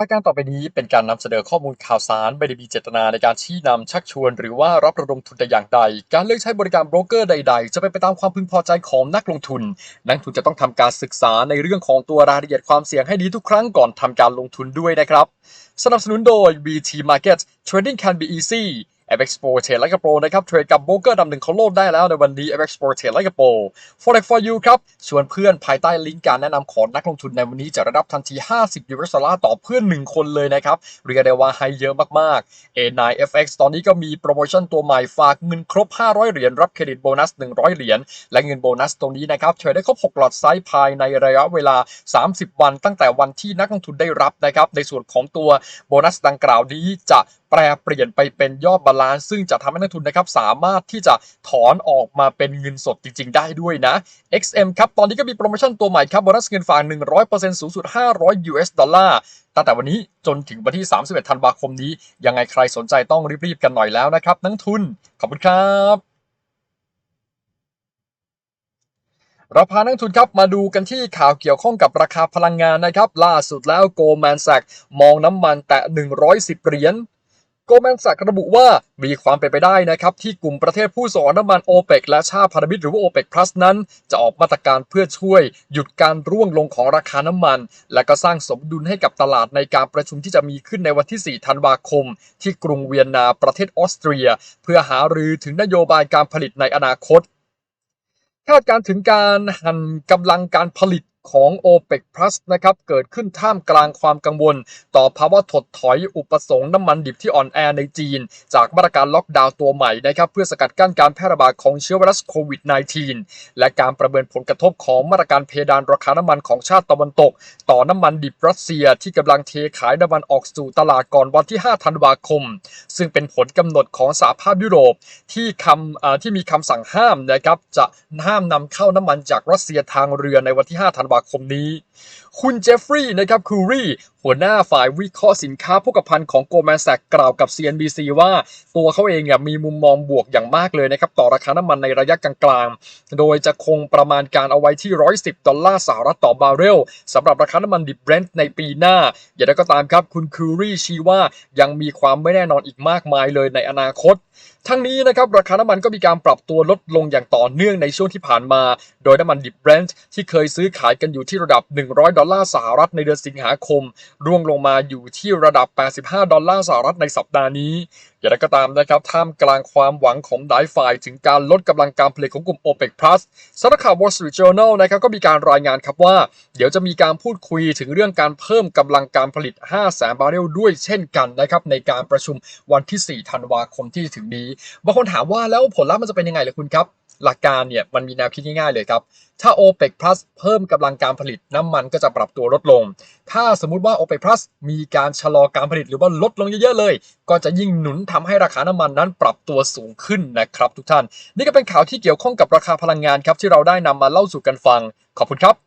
รายการต่อไปนี้เป็นการนำเสนอข้อมูลข่าวสารไม่ได้มีเจตนาในการชี้นำชักชวน หรือว่ารับระดมทุนแต่อย่างใด การเลือกใช้บริการโบรกเกอร์ใด ๆ จะเป็นไปตามความพึงพอใจของนักลงทุน นักลงทุนจะต้องทำการศึกษาในเรื่องของตัวรายละเอียดความเสี่ยงให้ดีทุกครั้งก่อนทำการลงทุนด้วยนะครับ สนับสนุนโดย BT Market Trading can be easy FX Pro เทรดแลกับโปรนะครับเทรดกับโบเกอร์ดำหนึ่งของโลกได้แล้วในวันนี้ FX Pro เทรดแลกับโปร Forex for you ครับชวนเพื่อนภายใต้ลิงก์การแนะนำของนักลงทุนในวันนี้จะระดับทันที 50 ยูโรดอลลาร์ต่อเพื่อน 1 คนเลยนะครับเรียกได้ว่าให้เยอะมากๆ A9FX ตอนนี้ก็มีโปรโมชั่นตัวใหม่ฝากเงินครบ 500 เหรียญรับเครดิตโบนัส 100 เหรียญและเงินโบนัสตรงนี้นะครับเทรดได้ครบ 6 หลอดไซส์ภายในระยะเวลา 30 วัน ตั้งแต่วันที่นักลงทุนได้รับนะครับในส่วนของตัวโบนัสดังกล่าวนี้จะแปรเปลี่ยนไปเป็นยอดบาลานซ์ซึ่งจะทำให้นักทุนนะครับสามารถที่จะถอนออกมาเป็นเงินสดจริง ๆ ได้ด้วยนะ XM ครับ ตอนนี้ก็มีโปรโมชั่นตัวใหม่ครับโบนัสเงินฝาก 100%สูงสุด 500 US ดอลลาร์ตั้งแต่วันนี้จนถึงวันที่ 31 ธันวาคมนี้ ยังไงใครสนใจต้องรีบ ๆ กันหน่อยแล้วนะครับนักทุน ขอบคุณครับเราพานักลงทุนครับมาดูกันที่ข่าวเกี่ยวข้องกับราคาพลังงานนะครับ ล่าสุดแล้วโกลแมนแซกมองน้ำมันแตะ 110 เหรียญ โกลแมนแซกระบุว่ามีความเป็นไปได้นะครับ ที่กลุ่มประเทศผู้ส่งออกน้ำมันโอเปกและชาติพันธมิตรหรือว่าโอเปกพลัสนั้น จะออกมาตรการเพื่อช่วย หยุดการร่วงลงของราคาน้ำมัน และก็สร้างสมดุลให้กับตลาดในการประชุมที่จะมีขึ้นในวันที่ 4 ธันวาคม ที่กรุงเวียนนาประเทศออสเตรีย เพื่อหารือถึงนโยบายการผลิตในอนาคตคาดการถึงการหันกำลังการผลิต ของ OPEC Plus นะครับเกิดขึ้นท่ามกลางความกังวล ต่อภาวะถดถอยอุปสงค์น้ำมันดิบที่อ่อนแอในจีน จากมาตรการล็อกดาวน์ตัวใหม่นะครับเพื่อสกัดกั้นการแพร่ระบาดของเชื้อไวรัสโควิด -19 และการประเมินผลกระทบของมาตรการเพดานราคาน้ำมันของชาติตะวันตก ต่อน้ำมันดิบรัสเซียที่กำลังเทขายน้ำมันออกสู่ตลาดก่อนวันที่ 5 ธันวาคม ซึ่งเป็นผลกำหนดของสหภาพยุโรปที่คำที่มีคำสั่งห้ามนะครับจะห้ามนำเข้าน้ำมันจากรัสเซียทางเรือในวันที่ 5 ธันวาคมนี้ คุณเจฟฟรีย์นะครับคูรีหัวหน้าฝ่ายวิเคราะห์สินค้าโภคภัณฑ์ของโกลแมนแซกกล่าวกับ CNBC ว่าตัวเขาเองเนี่ยมีมุมมองบวกอย่างมากเลยนะครับ ต่อราคาน้ำมันในระยะกลางๆ โดยจะคงประมาณการเอาไว้ที่ 110 ดอลลาร์สหรัฐต่อบาร์เรลสำหรับราคาน้ำมันดิบเบรนท์ในปีหน้า อย่างไรก็ตามครับ คุณคูรีชี้ว่ายังมีความไม่แน่นอนอีกมากมายเลยในอนาคต ทั้งนี้นะครับราคาน้ำมันก็มีการปรับตัวลดลงอย่างต่อเนื่องในช่วงที่ผ่านมา โดยน้ำมันดิบเบรนท์ที่เคยซื้อขายกันอยู่ที่ระดับ 100 ดอลลาร์สหรัฐในเดือนสิงหาคม ร่วงลงมาอยู่ที่ระดับ 85 ดอลลาร์สหรัฐในสัปดาห์นี้ อย่างไรก็ตามนะครับท่ามกลางความหวังของหลายฝ่าย ถึงการลดกำลังการผลิตของกลุ่ม OPEC Plus สำนักข่าว Wall Street Journal นะครับก็มีการรายงานครับว่า เดี๋ยวจะมีการพูดคุยถึงเรื่องการเพิ่มกำลังการผลิต 5 แสนบาร์เรลด้วยเช่นกันนะครับในการประชุมวันที่ 4 ธันวาคมที่ถึงนี้บางคนถามว่าแล้วผลลัพธ์มันจะเป็นยังไงล่ะคุณครับหลักการเนี่ยมันมีแนวคิดง่ายๆเลยครับ ถ้า OPEC Plus เพิ่มกำลังการผลิตน้ำมันก็จะปรับตัวลดลง ถ้าสมมุติว่า OPEC Plus มีการชะลอการผลิตหรือว่าลดลงเยอะๆเลย ก็จะยิ่งหนุนททำให้ราคาน้ำมันนั้นปรับตัวสูงขึ้นนะครับทุกท่าน นี่ก็เป็นข่าวที่เกี่ยวข้องกับราคาพลังงานครับที่เราได้นำมาเล่าสู่กันฟัง ขอบคุณครับ